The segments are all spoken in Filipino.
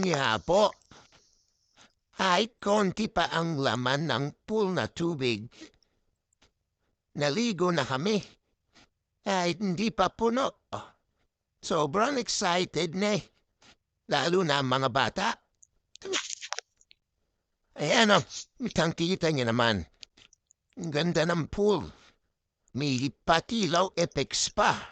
nga po. Ay, konti pa ang laman ng pool na tubig. Naligo na kami. Ay, hindi pa puno. Sobrang excited na eh. Lalo na ang mga bata. Ayan o, kitang-kita niyo naman. Ang ganda ng pool. May patilaw epex pa.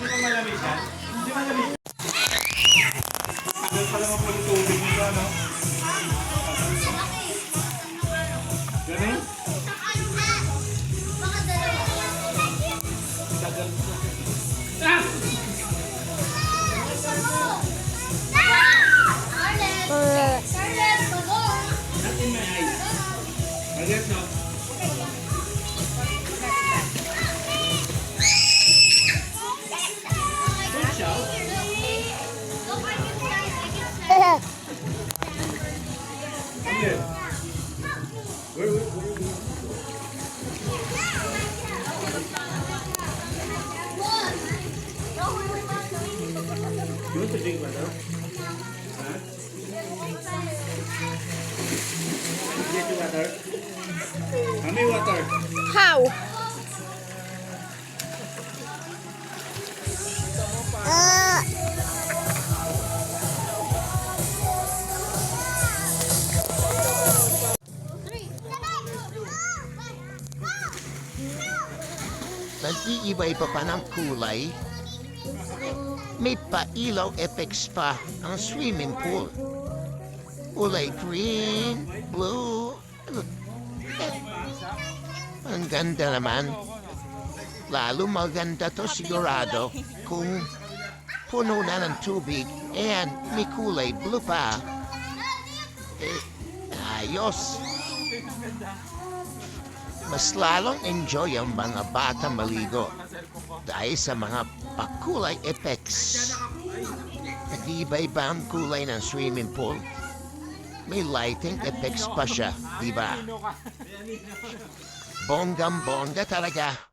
hindi ito malamig. Yan? Hindi malamig. Tagal pa naman po yung tubig nito, ano? To drink water? Huh? Get water. Mommy water. How? Ah. Nag-iiba-iba pa ng kulay. May pailaw effects pa ang swimming pool. Kulay green, blue. Eh, Ang ganda naman. Lalo maganda to sigurado kung puno na ng tubig and may kulay blue pa. Eh, ayos. Mas lalong enjoy ang mga bata maligo dahil sa mga pakulay effects. Nag-iiba-iba ang kulay ng swimming pool. May lighting effects pa siya, di ba? Bonggang-bongga talaga.